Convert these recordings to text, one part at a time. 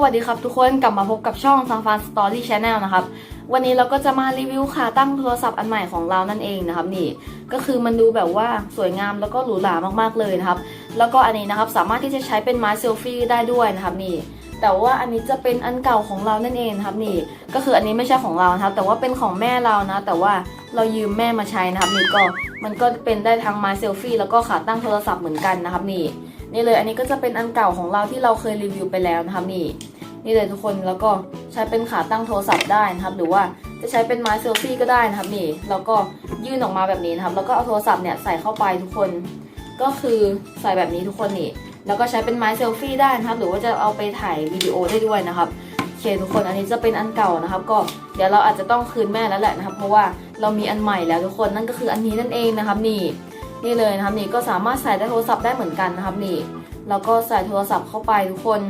วัสดีครับทุกคนกลับมาพบกับช่อง s a n f a n Story Channel นะครับ วันนี้เราก็จะมารีวิวขาตั้งโทรศัพท์อันใหม่ของเรานั่นเองนะครับนี่ก็คือมันดูแบบว่าสวยงามแล้วก็หรูหรามากๆเลยนะครับ แล้วก็อันนี้นะครับสามารถที่จะใช้เป็นไม้เซลฟี่ได้ด้วยนะครับนี่แต่ว่าอันนี้จะเป็นอันเก่าของเรานั่นเองนะครับนี่ก็คืออันนี้ไม่ใช่ของเราครับ แต่ว่าเป็นของแม่เรานะ แต่ว่าเรายืมแม่มาใช้นะครับนี่ก็มันก็เป็นได้ทั้งไม้เซลฟี่แล้วก็ขาตั้งโทรศัพท์เหมือนกันนะครับนี่ นี่เลยอันนี้ก็จะเป็นอันเก่าของเราที่เราเคยรีวิวไปแล้วนะครับนี่นี่เลยทุกคนแล้วก็ใช้เป็นขาตั้งโทรศัพท์ได้นะครับ หรือว่าจะใช้เป็นไม้เซลฟี่ก็ได้นะครับนี่แล้วก็ยื่นออกมาแบบนี้นะครับ แล้วก็เอาโทรศัพท์เนี่ยใส่เข้าไปทุกคน ก็คือใส่แบบนี้ทุกคนนี่แล้วก็ใช้เป็นไม้เซลฟี่ได้นะครับ หรือว่าจะเอาไปถ่ายวิดีโอได้ด้วยนะครับโอเคทุกคนอันนี้จะเป็นอันเก่านะครับ ก็เดี๋ยวเราอาจจะต้องคืนแม่แล้วแหละนะครับ เพราะว่าเรามีอันใหม่แล้วทุกคนนั่นก็คืออันนี้นั่นเองนะครับนี่ นี่เลยนะครับนี่ก็สามารถใส่ได้โทรศัพท์ได้เหมือนกันนะครับนี่แล้วก็ใส่โทรศัพท์เข้าไปทุกคน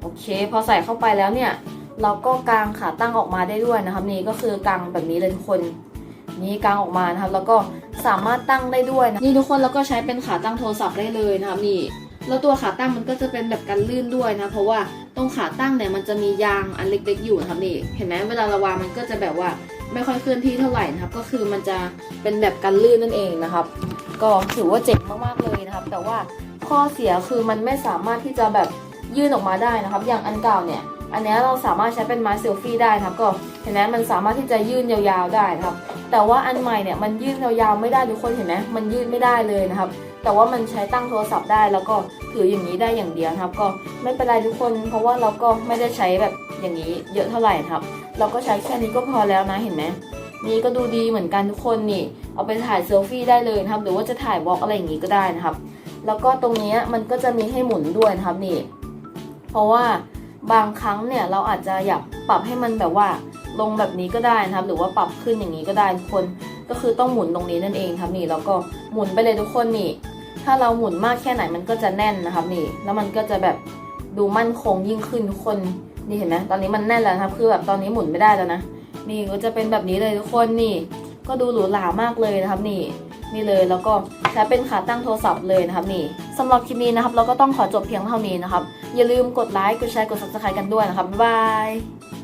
โอเค พอใส่เข้าไปแล้วเนี่ย เราก็กางขาตั้งออกมาได้ด้วยนะครับ นี่ก็คือกางแบบนี้เลยทุกคน นี่กางออกมานะครับ แล้วก็สามารถตั้งได้ด้วยนะนี่ทุกคนแล้วก็ใช้เป็นขาตั้งโทรศัพท์ได้เลยนะครับนี่แล้วตัวขาตั้งมันก็จะเป็นแบบกันลื่นด้วยนะ เพราะว่าตรงขาตั้งเนี่ยมันจะมียางอันเล็ก ๆ อยู่นะครับนี่เห็นไหมเวลาเราวางมันก็จะแบบว่าไม่ค่อยเคลื่อนที่เท่าไหร่นะครับ ก็คือมันจะเป็นแบบกันลื่นนั่นเองนะครับ ก็ถือว่าเจ๋งมากๆเลยนะครับ แต่ว่าข้อเสียคือมันไม่สามารถที่จะแบบยื่นออกมาได้นะครับ อย่างอันเก่าเนี่ย อันนี้เราสามารถใช้เป็นไม้เซลฟี่ได้นะครับ ก็เห็นไหมมันสามารถที่จะยื่นยาวๆได้นะครับ แต่ว่าอันใหม่เนี่ยมันยื่นยาวๆไม่ได้ทุกคนเห็นไหมมันยื่นไม่ได้เลยนะครับแต่ว่ามันใช้ตั้งโทรศัพท์ได้แล้วก็ถืออย่างนี้ได้อย่างเดียวนะครับ ก็ไม่เป็นไรทุกคน เพราะว่าเราก็ไม่ได้ใช้แบบอย่างนี้เยอะเท่าไหร่นะครับ เราก็ใช้แค่นี้ก็พอแล้วนะเห็นไหมนี่ก็ดูดีเหมือนกันทุกคนนี่ เอาไปถ่ายเซลฟี่ได้เลยนะครับ หรือว่าจะถ่ายวอล์กอะไรอย่างนี้ก็ได้นะครับ แล้วก็ตรงนี้มันก็จะมีให้หมุนด้วยนะครับนี่ เพราะว่าบางครั้งเนี่ยเราอาจจะอยากปรับให้มันแบบว่าลงแบบนี้ก็ได้นะครับ หรือว่าปรับขึ้นอย่างนี้ก็ได้ทุกคน ก็คือต้องหมุนตรงนี้นั่นเองครับนี่แล้วก็หมุนไปเลยทุกคนนี่ ถ้าเราหมุนมากแค่ไหนมันก็จะแน่นนะครับนี่ แล้วมันก็จะแบบดูมั่นคงยิ่งขึ้นทุกคนนี่เห็นไหมตอนนี้มันแน่นแล้วครับ คือแบบตอนนี้หมุนไม่ได้แล้วนะนี่ก็จะเป็นแบบนี้เลยทุกคนนี่ ก็ดูหรูหรามากเลยนะครับนี่นี่เลยแล้วก็ใช้เป็นขาตั้งโทรศัพท์เลยนะครับนี่สำหรับคลิปนี้นะครับ เราก็ต้องขอจบเพียงเท่านี้นะครับ อย่าลืมกดไลค์กดแชร์กด subscribe กันด้วยนะครับบ๊ายบาย